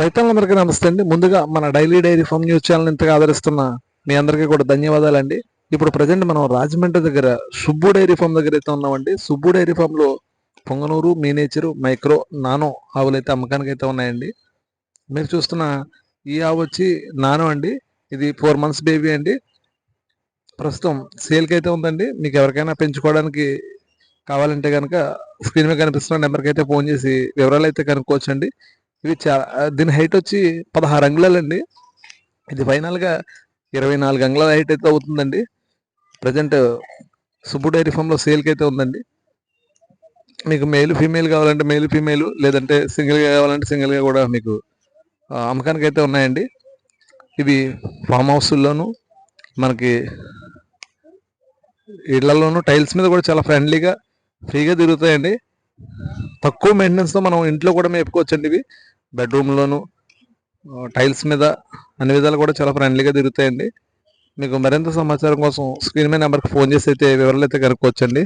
రైతులందరికీ నమస్తే అండి. ముందుగా మన daily dairy farm news channel ఇంతగా ఆదరిస్తున్న మీ అందరికీ కూడా ధన్యవాదాలండి. ఇప్పుడు ప్రజెంట్ మనం రాజమండ్రి దగ్గర సుబ్బు డైరీ ఫామ్ దగ్గర అయితే ఉన్నామండి. సుబ్బు డైరీ ఫామ్లో పొంగనూరు మీనేచరు మైక్రో నానో ఆవులు అయితే అమ్మకానికి అయితే ఉన్నాయండి. మీరు చూస్తున్న ఈ ఆవు వచ్చి నానో అండి. ఇది ఫోర్ మంత్స్ బేబీ అండి. ప్రస్తుతం సేల్కి అయితే ఉందండి. మీకు ఎవరికైనా పెంచుకోవడానికి కావాలంటే కనుక స్క్రీన్ మీద కనిపిస్తున్న నెంబర్కి అయితే ఫోన్ చేసి వివరాలు అయితే కనుక్కోవచ్చండి. ఇవి చాలా దీని హైట్ వచ్చి పదహారు అంగుళాలండి. ఇది ఫైనల్గా ఇరవై నాలుగు అంగుళాల హైట్ అయితే అవుతుందండి. ప్రజెంట్ సుబ్బు డైరీ ఫామ్లో సేల్కి అయితే ఉందండి. మీకు మేల్ ఫీమేల్ కావాలంటే మేల్ ఫీమేల్ లేదంటే సింగిల్గా కావాలంటే సింగిల్గా కూడా మీకు అమ్మకానికి అయితే ఉన్నాయండి. ఇవి ఫామ్ హౌస్లోను మనకి ఇళ్ళలోను టైల్స్ మీద కూడా చాలా ఫ్రెండ్లీగా ఫ్రీగా తిరుగుతాయండి. తక్కువ మెయింటెనెన్స్తో మనం ఇంట్లో కూడా మేపుకోవచ్చండి ఇవి. బెడ్రూమ్లోను టైల్స్ మీద అన్ని విధాలు కూడా చాలా ఫ్రెండ్లీగా తిరుగుతాయండి. మీకు మరింత సమాచారం కోసం స్క్రీన్ మీద నెంబర్కి ఫోన్ చేసి అయితే వివరాలు అయితే కనుక్కోవచ్చండి.